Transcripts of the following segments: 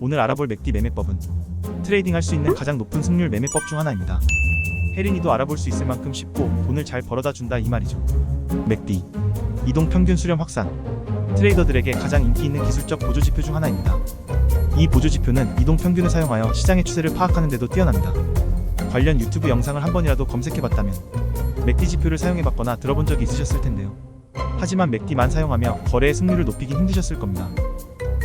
오늘 알아볼 맥디 매매법은 트레이딩 할 수 있는 가장 높은 승률 매매법 중 하나입니다. 혜린이도 알아볼 수 있을 만큼 쉽고 돈을 잘 벌어다 준다 이 말이죠. 맥디 이동 평균 수렴 확산 트레이더들에게 가장 인기 있는 기술적 보조 지표 중 하나입니다. 이 보조 지표는 이동 평균을 사용하여 시장의 추세를 파악하는 데도 뛰어납니다. 관련 유튜브 영상을 한 번이라도 검색해 봤다면 맥디 지표를 사용해 봤거나 들어본 적이 있으셨을 텐데요. 하지만 맥디만 사용하며 거래의 승률을 높이긴 힘드셨을 겁니다.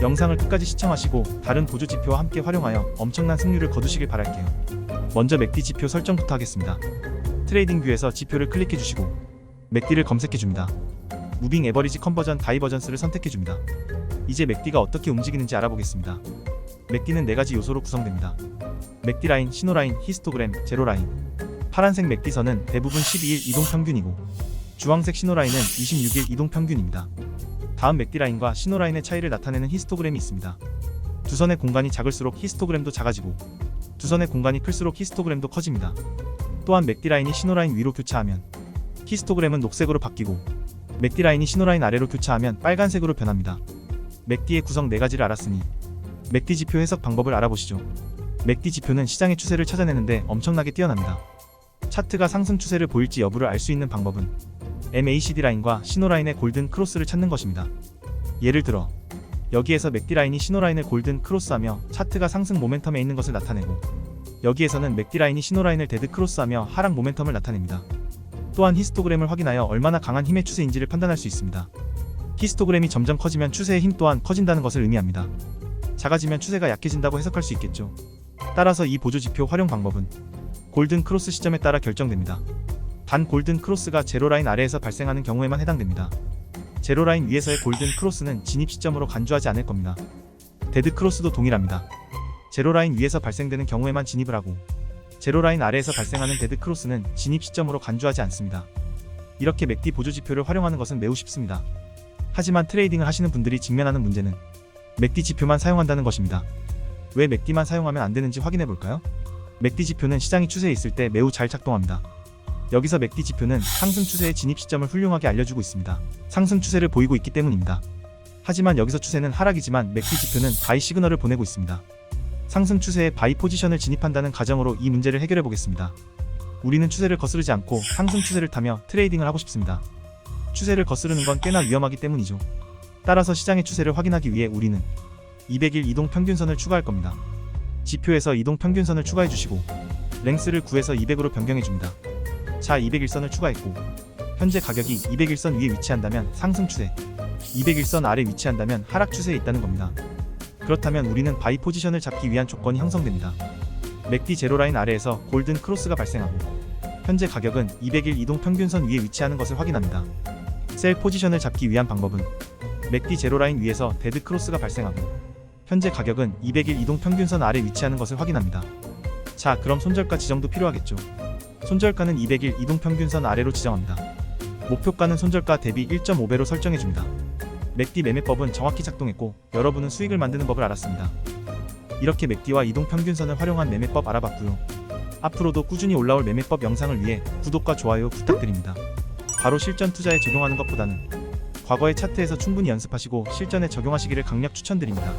영상을 끝까지 시청하시고 다른 보조 지표와 함께 활용하여 엄청난 승률을 거두시길 바랄게요. 먼저 맥디 지표 설정부터 하겠습니다. 트레이딩 뷰에서 지표를 클릭해 주시고 맥디를 검색해 줍니다. 무빙 에버리지 컨버전 다이버전스를 선택해 줍니다. 이제 맥디가 어떻게 움직이는지 알아보겠습니다. 맥디는 네 가지 요소로 구성됩니다. 맥디 라인, 신호 라인, 히스토그램, 제로 라인. 파란색 맥디 선은 대부분 12일 이동 평균이고 주황색 신호 라인은 26일 이동 평균입니다. 다음 맥디 라인과 신호 라인의 차이를 나타내는 히스토그램이 있습니다. 두 선의 공간이 작을수록 히스토그램도 작아지고 두 선의 공간이 클수록 히스토그램도 커집니다. 또한 맥디 라인이 신호 라인 위로 교차하면 히스토그램은 녹색으로 바뀌고 맥디 라인이 신호 라인 아래로 교차하면 빨간색으로 변합니다. 맥디의 구성 4가지를 알았으니 맥디 지표 해석 방법을 알아보시죠. 맥디 지표는 시장의 추세를 찾아내는데 엄청나게 뛰어납니다. 차트가 상승 추세를 보일지 여부를 알 수 있는 방법은 MACD 라인과 신호 라인의 골든 크로스를 찾는 것입니다. 예를 들어 여기에서 맥디 라인이 신호 라인을 골든 크로스하며 차트가 상승 모멘텀에 있는 것을 나타내고 여기에서는 맥디 라인이 신호 라인을 데드 크로스하며 하락 모멘텀을 나타냅니다. 또한 히스토그램을 확인하여 얼마나 강한 힘의 추세인지를 판단할 수 있습니다. 히스토그램이 점점 커지면 추세의 힘 또한 커진다는 것을 의미합니다. 작아지면 추세가 약해진다고 해석할 수 있겠죠. 따라서 이 보조 지표 활용 방법은 골든 크로스 시점에 따라 결정됩니다. 단 골든 크로스가 제로 라인 아래에서 발생하는 경우에만 해당됩니다. 제로 라인 위에서의 골든 크로스는 진입 시점으로 간주하지 않을 겁니다. 데드 크로스도 동일합니다. 제로 라인 위에서 발생되는 경우에만 진입을 하고 제로 라인 아래에서 발생하는 데드 크로스는 진입 시점으로 간주하지 않습니다. 이렇게 맥디 보조 지표를 활용하는 것은 매우 쉽습니다. 하지만 트레이딩을 하시는 분들이 직면하는 문제는 맥디 지표만 사용한다는 것입니다. 왜 맥디만 사용하면 안 되는지 확인해 볼까요? 맥디 지표는 시장이 추세에 있을 때 매우 잘 작동합니다. 여기서 맥디 지표는 상승 추세의 진입 시점을 훌륭하게 알려주고 있습니다. 상승 추세를 보이고 있기 때문입니다. 하지만 여기서 추세는 하락이지만 맥디 지표는 바이 시그널을 보내고 있습니다. 상승 추세의 바이 포지션을 진입한다는 가정으로 이 문제를 해결해 보겠습니다. 우리는 추세를 거스르지 않고 상승 추세를 타며 트레이딩을 하고 싶습니다. 추세를 거스르는 건 꽤나 위험하기 때문이죠. 따라서 시장의 추세를 확인하기 위해 우리는 200일 이동 평균선을 추가할 겁니다. 지표에서 이동 평균선을 추가해 주시고 랭스를 9에서 200으로 변경해 줍니다. 자, 201선을 추가했고 현재 가격이 201선 위에 위치한다면 상승 추세, 201선 아래 위치한다면 하락 추세에 있다는 겁니다. 그렇다면 우리는 바이 포지션을 잡기 위한 조건이 형성됩니다. 맥디 제로라인 아래에서 골든 크로스가 발생하고 현재 가격은 200일 이동 평균선 위에 위치하는 것을 확인합니다. 셀 포지션을 잡기 위한 방법은 맥디 제로라인 위에서 데드 크로스가 발생하고 현재 가격은 200일 이동 평균선 아래 위치하는 것을 확인합니다. 자, 그럼 손절가 지정도 필요하겠죠. 손절가는 200일 이동 평균선 아래로 지정합니다. 목표가는 손절가 대비 1.5배로 설정해줍니다. 맥디 매매법은 정확히 작동했고 여러분은 수익을 만드는 법을 알았습니다. 이렇게 맥디와 이동 평균선을 활용한 매매법 알아봤고요. 앞으로도 꾸준히 올라올 매매법 영상을 위해 구독과 좋아요 부탁드립니다. 바로 실전 투자에 적용하는 것보다는 과거의 차트에서 충분히 연습하시고 실전에 적용하시기를 강력 추천드립니다.